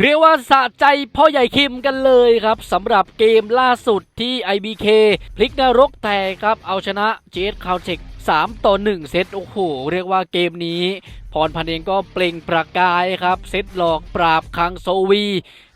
เรียกว่าสะใจพ่อใหญ่คิมกันเลยครับสำหรับเกมล่าสุดที่ IBK พลิกนรกแตกครับ เอาชนะเจสคาวเทค3ต่อ 1 เซตโอ้โห เรียกว่าเกมนี้ พรพันเองก็เปล่งประกายครับ เซตหลอกปราบคังโซวี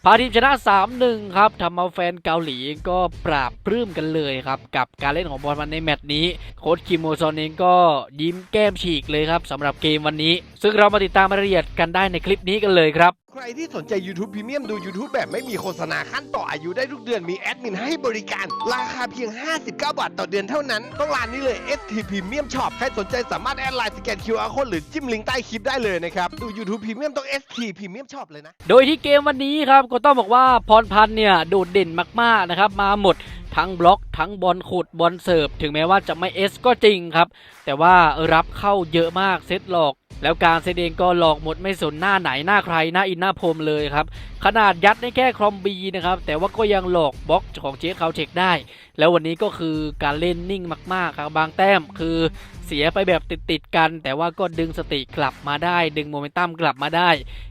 พาทีมชนะ 3-1 ครับทำเอาแฟนเกาหลีก็ปราบปลื้มกันเลยครับ กับการเล่นของบอลพันในแมตช์นี้ โค้ชคิมโมซอนเองก็ยิ้มแก้มฉีกเลยครับสำหรับเกมวันนี้ ซึ่งเรามาติดตามรายละเอียดกันได้ในคลิปนี้กันเลยครับ ใครที่สนใจ YouTube Premium ดู YouTube แบบไม่มีโฆษณาขั้นต่ออายุได้ทุกเดือนมีแอดมินให้บริการ ราคาเพียง 59 บาทต่อเดือนเท่านั้น ต้องร้านนี้เลย ST Premium Shop ใครสนใจสามารถแอดไลน์สแกน QR Code หรือจิ้มลิงก์ใต้คลิปได้เลยนะครับ ดู YouTube Premium ต้อง ST Premium Shop เลยนะ โดยที่เกมวันนี้ครับก็ต้องบอกว่าพรพันธ์เนี่ยโดดเด่นมากๆนะครับมาหมด ทั้งบล็อก ทั้งบอลขุดบอลเสิร์ฟ ถึงแม้ว่าจะไม่เอสก็จริงครับ แต่ว่ารับเข้าเยอะมากเซตหลอก แล้วการเซตเองก็หลอกหมดไม่สนหน้าไหนหน้าใครหน้าอินหน้าพรมเลยครับขนาดยัดได้แค่ครอมบีนะครับแต่ว่าก็ยังหลอกบล็อกของเจสคาเทคได้ แล้ววันนี้ก็คือการเล่นนิ่งมาก ๆ ครับบางแต้มคือ เสียไปแบบติดๆกัน แต่ว่าก็ดึงสติกลับมาได้ ดึงโมเมนตัมกลับมาได้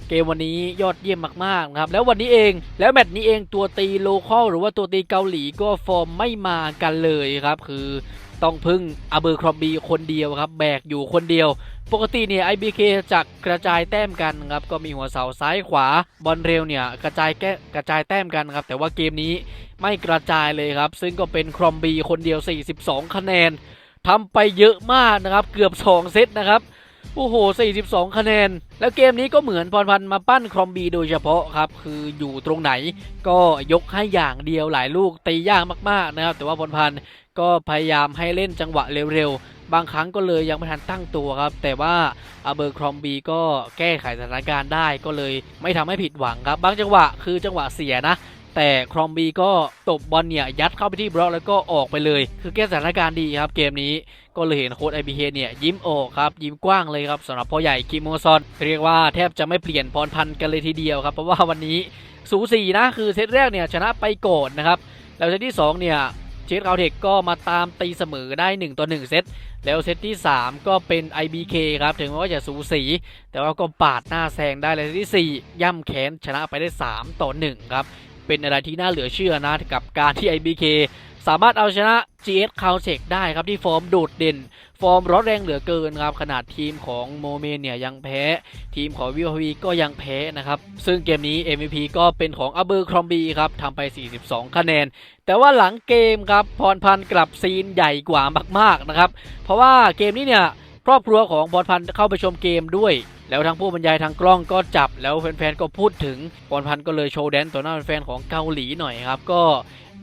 เกมวันนี้ยอดเยี่ยมมากๆนะครับแล้ววันนี้เองแล้วแมตช์นี้เองตัวตีโลคอลหรือว่าตัวตีเกาหลีก็ฟอร์มไม่มากันเลยครับ คือต้องพึ่งอเบอร์ครอมบีคนเดียวครับ แบกอยู่คนเดียว ปกติเนี่ย IBK จะกระจายแต้มกันครับ ก็มีหัวเสาซ้ายขวา บอลเร็วเนี่ยกระจายแก้กระจายแต้มกันครับ แต่ว่าเกมนี้ไม่กระจายเลยครับ ซึ่งก็เป็นครอมบีคนเดียว 42 คะแนน ทำไปเยอะมากนะครับ เกือบ 2 เซตนะครับ โอ้โห 42 คะแนน แล้วเกมนี้ก็เหมือนพรพันธ์มาปั้นครอมบีโดยเฉพาะครับ คืออยู่ตรงไหนก็ยกให้อย่างเดียวหลายลูกตียากมากๆนะครับ แต่ว่าพรพันธ์ก็พยายามให้เล่นจังหวะเร็วๆ บางครั้งก็เลยยังไม่ทันตั้งตัวครับ แต่ว่าอาเบอร์ครอมบีก็แก้ไขสถานการณ์ได้ก็เลยไม่ทำให้ผิดหวังครับ บางจังหวะคือจังหวะเสียนะ แต่ครอมบีก็ตบบอลเนี่ยยัดเข้าไปที่บล็อกแล้วก็ออกไปเลย คือแก้สถานการณ์ดีครับเกมนี้ก็เลยเห็นโค้ด IBK เเนี่ยยิ้มออกครับ ยิ้มกว้างเลยครับสำหรับพ่อใหญ่คิมโมซอน เรียกว่าแทบจะไม่เปลี่ยนพรพันธ์กันเลยทีเดียวครับ เพราะว่าวันนี้สูสีนะคือเซตแรกเนี่ยชนะไปก่อนนะครับแล้วเซตที่ 2 เนี่ยเชสคาวเทคก็มาตามตีเสมอได้ 1 ต่อ 1 เซต แล้วเซตที่ 3 ก็เป็น IBK ครับ ถึงแม้ว่าจะสูสี แต่ว่าก็ปาดหน้าแซงได้เลยเซตที่ 4 ย่ำแขนชนะไปได้ 3 ต่อ 1 ครับ เป็นอะไรที่น่าเหลือเชื่อนะกับการที่ IBK สามารถเอาชนะ GS c o u n t e c ได้ครับที่ฟอร์มโดดเด่น ฟอร์มร้อนแรงเหลือเกินครับขนาดทีมของโมเมนเนี่ยยังแพ้ ทีมของวิววีก็ยังแพ้นะครับ ซึ่งเกมนี้ MVP ก็เป็นของอเบอร์ครอมบีครับทำไป 42 คะแนน แต่ว่าหลังเกมครับพรพันธ์กลับซีนใหญ่กว่ามากๆนะครับ เพราะว่าเกมนี้เนี่ยครอบครัวของพรพันธ์เข้าไปชมเกมด้วย แล้วทั้งผู้บรรยายทางกล้องก็จับแล้วแฟนๆก็พูดถึงปอนพันก็เลยโชว์แดนต่อหน้าแฟนๆของเกาหลีหน่อยครับก็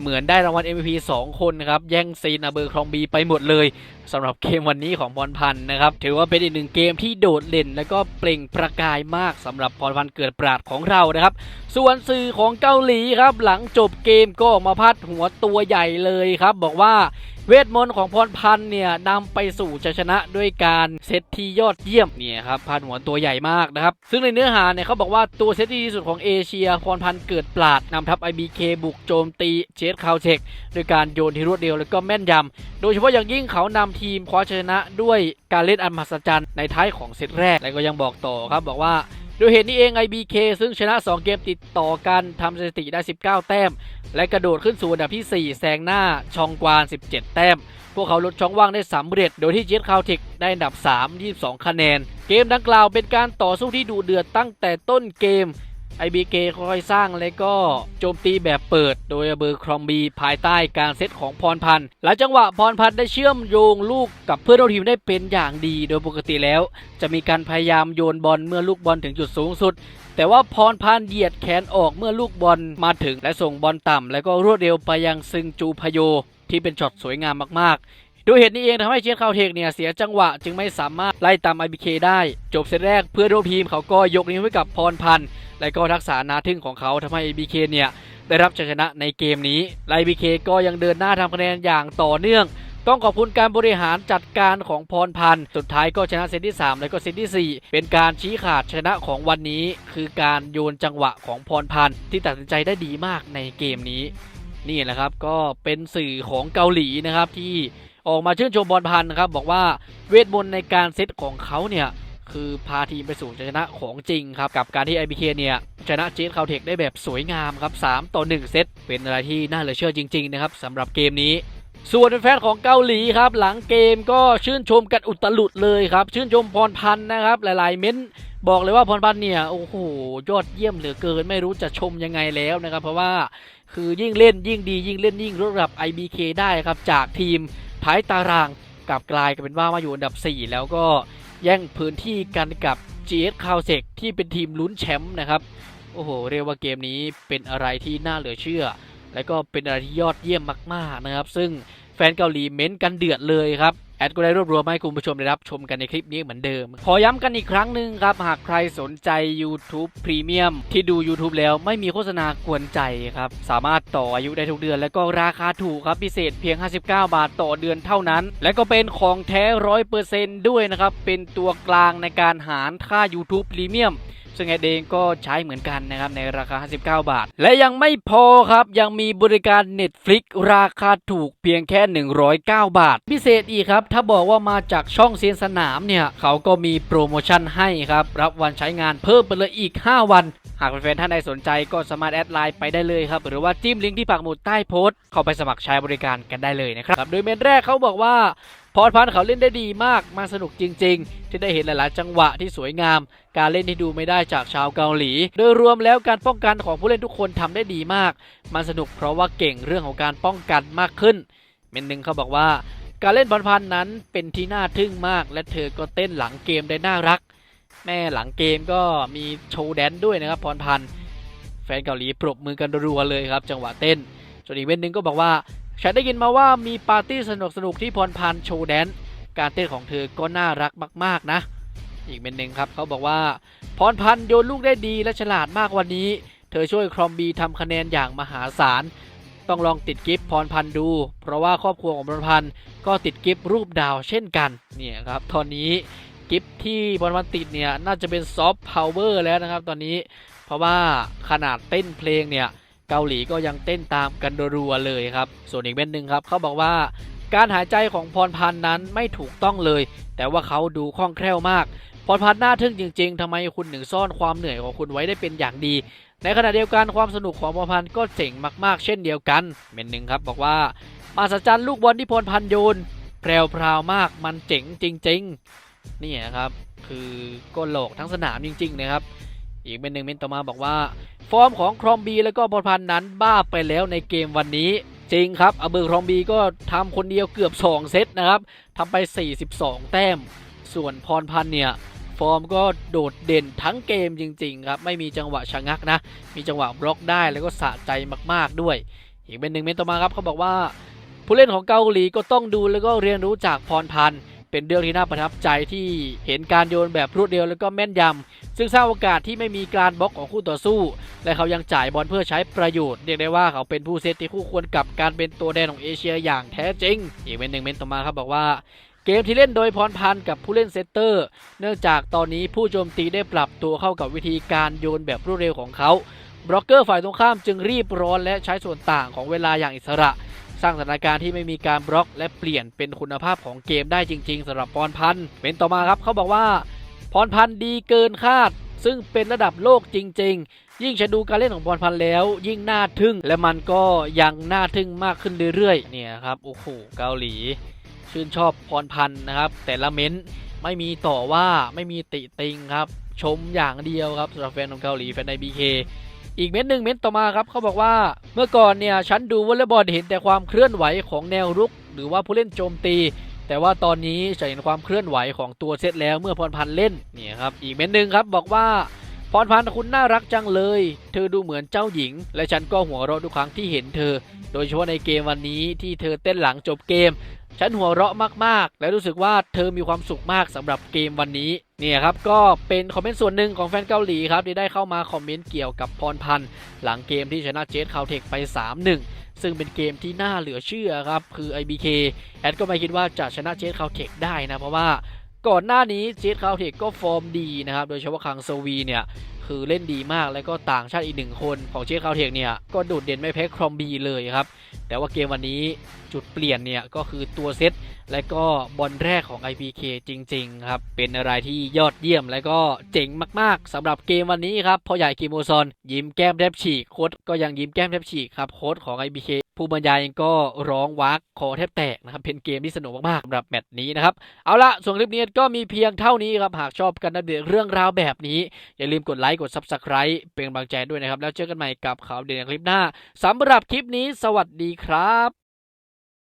เหมือนได้รางวัล MVP 2 คนนะครับ แย่งซีนอาเบอร์ครองบีไปหมดเลยสำหรับเกมวันนี้ของพรพันธ์นะครับ ถือว่าเป็นอีกหนึ่งเกมที่โดดเด่น และก็เปล่งประกายมากสำหรับพรพันธ์เกิดปราดของเรานะครับ ส่วนสื่อของเกาหลีครับ หลังจบเกมก็ออกมาพาดหัวตัวใหญ่เลยครับ บอกว่าเวทมนต์ของพรพันธ์เนี่ยนำไปสู่ชัยชนะด้วยการเซตที่ยอดเยี่ยมเนี่ยครับพาดหัวตัวใหญ่มากนะครับ ซึ่งในเนื้อหาเนี่ยเขาบอกว่าตัวเซตที่ดีที่สุดของเอเชียพรพันธ์เกิดปราดนำทัพ IBK บุกโจมตีเจสคาวเทคโดยการโยนที่รวดเร็วแล้วก็แม่นยำ โดยเฉพาะอย่างยิ่งเขานำทีมคว้าชัยชนะด้วยการเล่นอันมหัศจรรย์ในท้ายของเซตแรก และก็ยังบอกต่อครับบอกว่าโดยเหตุนี้เอง IBK ซึ่งชนะ 2 เกมติดต่อกันทำสถิติได้ 19 แต้ม และกระโดดขึ้นสู่อันดับที่ 4 แซงหน้าชองกวาน 17 แต้ม พวกเขาลดช่องว่างได้สำเร็จ โดยที่เจสคาวเทคได้อันดับ 3 22 คะแนน เกมดังกล่าวเป็นการต่อสู้ที่ดูเดือดตั้งแต่ต้นเกม IBK ค่อยๆสร้างและก็โจมตีแบบเปิด โดยเบอร์ครอมบีภายใต้การเซตของพรพันธ์หลังจังหวะพรพันธ์ได้เชื่อมโยงลูกกับเพื่อนร่วมทีมได้เป็นอย่างดีโดยปกติแล้ว จะมีการพยายามโยนบอลเมื่อลูกบอลถึงจุดสูงสุด แต่ว่าพรพันธ์เหยียดแขนออกเมื่อลูกบอลมาถึงและส่งบอลต่ำ และก็รวดเร็วไปยังซึงจูพโยที่เป็นช็อตสวยงามมากๆ ด้วยเหตุนี้เองทำให้เชสคาวเทคเนี่ยเสียจังหวะจึงไม่สามารถไล่ตาม IBK ได้ จบเซตแรกเพื่อนร่วมทีมเขาก็ยกนิ้วให้กับพรพันธ์และก็ทักษะนาทึ่งของเขาทำให้ IBK เนี่ยได้รับชัยชนะในเกมนี้ไล IBK ก็ยังเดินหน้าทำคะแนนอย่างต่อเนื่อง ต้องขอบคุณการบริหารจัดการของพรพันธ์สุดท้ายก็ชนะเซตที่ 3 และก็เซตที่ 4 เป็นการชี้ขาดชนะของวันนี้ คือการโยนจังหวะของพรพันธ์ที่ตัดสินใจได้ดีมากในเกมนี้ นี่แหละครับก็เป็นสื่อของเกาหลีนะครับที่ ออกมาชื่นชมบอลพันธ์นะครับบอกว่าเวทมนต์ในการเซตของเขาเนี่ยคือพาทีมไปสู่ชัยชนะของจริงครับ กับการที่ IBK เนี่ยชนะเจสคาวเทคได้แบบสวยงามครับ 3 ต่อ 1 เซต เป็นอะไรที่น่าเหลือเชื่อจริง ๆ นะครับสำหรับเกมนี้ ส่วนแฟนของเกาหลีครับ หลังเกมก็ชื่นชมกันอุตลุดเลยครับ ชื่นชมพรพันธ์นะครับ หลายๆ เม้นบอกเลยว่าพรพันธ์เนี่ยโอ้โหยอดเยี่ยมเหลือเกิน ไม่รู้จะชมยังไงแล้วนะครับ เพราะว่าคือยิ่งเล่นยิ่งดียิ่งเล่นยิ่งลดระดับ IBK ได้ครับจากทีม ท้ายตารางกลับกลายเป็นว่ามาอยู่อันดับ 4 แล้วก็แย่งพื้นที่กันกับ GS c o u s e c ที่เป็นทีมลุ้นแชมป์นะครับ โอ้โห เรียกว่าเกมนี้เป็นอะไรที่น่าเหลือเชื่อ และก็เป็นอะไรที่ยอดเยี่ยมมาก ๆนะครับ ซึ่งแฟนเกาหลีเม้นต์กันเดือดเลยครับ แอดก็ได้รวบรวมให้คุณผู้ชมได้รับชมกันในคลิปนี้เหมือนเดิม ขอย้ำกันอีกครั้งหนึ่งครับ หากใครสนใจ YouTube Premium ที่ดู YouTube แล้วไม่มีโฆษณากวนใจครับ สามารถต่ออายุได้ทุกเดือน และก็ราคาถูกครับพิเศษเพียง 59 บาทต่อเดือนเท่านั้น และก็เป็นของแท้ร้อยเปอร์เซนต์ด้วยนะครับ เป็นตัวกลางในการหารค่า YouTube Premium ซึ่งแอดเองก็ใช้เหมือนกันนะครับในราคา 59 บาท และยังไม่พอครับยังมีบริการ Netflix ราคาถูกเพียงแค่ 109 บาท พิเศษอีกครับ ถ้าบอกว่ามาจากช่องเซียนสนามเนี่ย เขาก็มีโปรโมชั่นให้ครับ รับวันใช้งานเพิ่มไปเลยอีก 5 วัน หากแฟนๆท่านใดสนใจก็สามารถแอดไลน์ไปได้เลยครับ หรือว่าจิ้มลิงก์ที่ปักหมุดใต้โพสต์เข้าไปสมัครใช้บริการกันได้เลยนะครับโดยเมนแรกเขาบอกว่า พรพันธ์เขาเล่นได้ดีมากมาสนุกจริง ๆ ที่ได้เห็นหลายๆ จังหวะที่สวยงาม การเล่นที่ดูไม่ได้จากชาวเกาหลี โดยรวมแล้วการป้องกันของผู้เล่นทุกคนทำได้ดีมาก มันสนุกเพราะว่าเก่งเรื่องของการป้องกันมากขึ้น เมนหนึ่งเขาบอกว่า การเล่นพรพันธ์นั้นเป็นที่น่าทึ่งมาก และเธอก็เต้นหลังเกมได้น่ารัก แม่หลังเกมก็มีโชว์แดนด้วยนะครับพรพันธ์แฟนเกาหลีปรบมือกันรัวเลยครับ จังหวะเต้นส่วนอีกเว้นหนึ่งก็บอกว่า ฉันได้ยินมาว่ามีปาร์ตี้สนุกสนุกที่พรพันโชว์แดนซ์การเต้นของเธอก็น่ารักมาก ๆ นะ อีกเป็นหนึ่งครับเขาบอกว่า พรพันโยนลูกได้ดีและฉลาดมากวันนี้ เธอช่วยครอมบีทำคะแนนอย่างมหาศาล ต้องลองติดกิฟต์พรพันดู เพราะว่าครอบครัวของพรพันก็ติดกิฟรูปดาวเช่นกัน เนี่ยครับ ตอนนี้กิฟที่พรพันติดเนี่ยน่าจะเป็นซอฟต์พาวเวอร์แล้วนะครับ ตอนนี้ เพราะว่าขนาดเต้นเพลงเนี่ย เกาหลีก็ยังเต้นตามกันรัวๆเลยครับ ส่วนอีกเม็นหนึ่งครับเขาบอกว่าการหายใจของพรพันธ์นั้นไม่ถูกต้องเลย แต่ว่าเขาดูคล่องแคล่วมาก พรพันธ์น่าทึ่งจริง ๆทำไมคุณถึงซ่อนความเหนื่อยของคุณไว้ได้เป็นอย่างดี ในขณะเดียวกันความสนุกของพรพันธ์ก็เจ๋งมากๆ เช่นเดียวกัน เมนหนึ่งครับบอกว่ามาสจันลูกบอลที่พรพันธ์โยนแพรวพราวมากมันเจ๋งจริง ๆ นี่นะครับ คือก็หลอกทั้งสนามจริง ๆ นะครับ อีกเป็นหนึ่งเมนต่อมาบอกว่า ฟอร์มของครอมบีและก็พรพันธ์นั้นบ้าไปแล้วในเกมวันนี้ จริงครับอเบอร์ครอมบีก็ทำคนเดียวเกือบ 2 เซตนะครับทำไป 42 แต้ม ส่วนพรพันธ์เนี่ย ฟอร์มก็โดดเด่นทั้งเกมจริง ๆ ครับ ไม่มีจังหวะชะงักนะ มีจังหวะบล็อกได้แล้วก็สะใจมากๆด้วย อีกเป็นหนึ่งเมนต่อมาครับเขาบอกว่า ผู้เล่นของเกาหลีก็ต้องดูแล้วก็เรียนรู้จากพรพันธ์ เป็นเรื่องที่น่าประทับใจที่เห็นการโยนแบบรวดเร็วแล้วก็แม่นยำ ซึ่งสร้างโอกาสที่ไม่มีการบล็อกของคู่ต่อสู้ และเขายังจ่ายบอลเพื่อใช้ประโยชน์ เรียกได้ว่าเขาเป็นผู้เซตที่คู่ควรกับการเป็นตัวแดนของเอเชียอย่างแท้จริง อีกเป็นหนึ่งเมนต่อมาครับบอกว่าเกมที่เล่นโดยพรพันธ์กับผู้เล่นเซตเตอร์ เนื่องจากตอนนี้ผู้โจมตีได้ปรับตัวเข้ากับวิธีการโยนแบบรวดเร็วของเขา บล็อกเกอร์ฝ่ายตรงข้ามจึงรีบร้อนและใช้ส่วนต่างของเวลาอย่างอิสระ สร้างสถานการณ์ที่ไม่มีการบล็อก และเปลี่ยนเป็นคุณภาพของเกมได้จริง ๆสำหรับพรพันธ์เป็นต่อมาครับเขาบอกว่าพรพันธ์ดีเกินคาด ซึ่งเป็นระดับโลกจริง ๆ ยิ่งฉันดูการเล่นของพรพันธ์แล้ว ยิ่งน่าทึ่ง และมันก็ยังน่าทึ่งมากขึ้นเรื่อยๆ เนี่ยครับโอ้โหเกาหลี ชื่นชอบพรพันธ์นะครับ แต่ละเม้นต์ไม่มีต่อว่าไม่มีติติงครับ ชมอย่างเดียวครับสำหรับแฟนของเกาหลีแฟนในบีเค อีกเม้นต์หนึ่งเม้นต์ต่อมาครับเขาบอกว่า เมื่อก่อนเนี่ยฉันดูวอลเลย์บอลเห็นแต่ความเคลื่อนไหวของแนวรุก หรือว่าผู้เล่นโจมตี แต่ว่าตอนนี้จะเห็นความเคลื่อนไหวของตัวเซตแล้วเมื่อพรพันธ์เล่นเนี่ยครับอีกเม้นต์หนึ่งครับบอกว่าพรพันธ์คุณน่ารักจังเลย เธอดูเหมือนเจ้าหญิง และฉันก็หัวเราะทุกครั้งที่เห็นเธอ โดยเฉพาะในเกมวันนี้ที่เธอเต้นหลังจบเกม ฉันหัวเราะมากๆ และรู้สึกว่าเธอมีความสุขมากสำหรับเกมวันนี้เนี่ยครับก็เป็นคอมเมนต์ส่วนหนึ่งของแฟนเกาหลีครับที่ได้เข้ามาคอมเมนต์เกี่ยวกับพรพันธ์หลังเกมที่ชนะเจสคาวเทคไป 3-1 ซึ่งเป็นเกมที่น่าเหลือเชื่อครับคือ IBK แอดก็ไม่คิดว่าจะชนะเจสคาวเทคได้นะเพราะว่า ก่อนหน้านี้เจสคาวเทคก็ฟอร์มดีนะครับ โดยเฉพาะคังโซวีเนี่ยคือเล่นดีมากแล้วก็ต่างชาติอีกหนึ่งคนของเชคคาวเทคเนี่ยก็โดดเด่นไม่แพ้ครอมบีเลยครับ แต่ว่าเกมวันนี้จุดเปลี่ยนเนี่ยก็คือตัวเซตและก็บอลแรกของ IPK จริงๆครับเป็นอะไรที่ยอดเยี่ยมและก็เจ๋งมากๆสำหรับเกมวันนี้ครับพ่อใหญ่กิโมซอนยิ้มแก้มแทบฉีกโค้ดก็ยังยิ้มแก้มแทบฉีกครับโค้ดของ IPK ผู้บรรยายเองก็ร้องวักคอแทบแตกนะครับเป็นเกมที่สนุกมากๆสำหรับแมตช์นี้นะครับเอาละส่วนคลิปนี้ก็มีเพียงเท่านี้ครับหากชอบกันอัปเดตเรื่องราวแบบนี้ อย่าลืมกดไลค์กด Subscribe เป็นกำลังใจด้วยนะครับ แล้วเจอกันใหม่กับข่าวเด่นในคลิปหน้าสำหรับคลิปนี้ สวัสดีครับ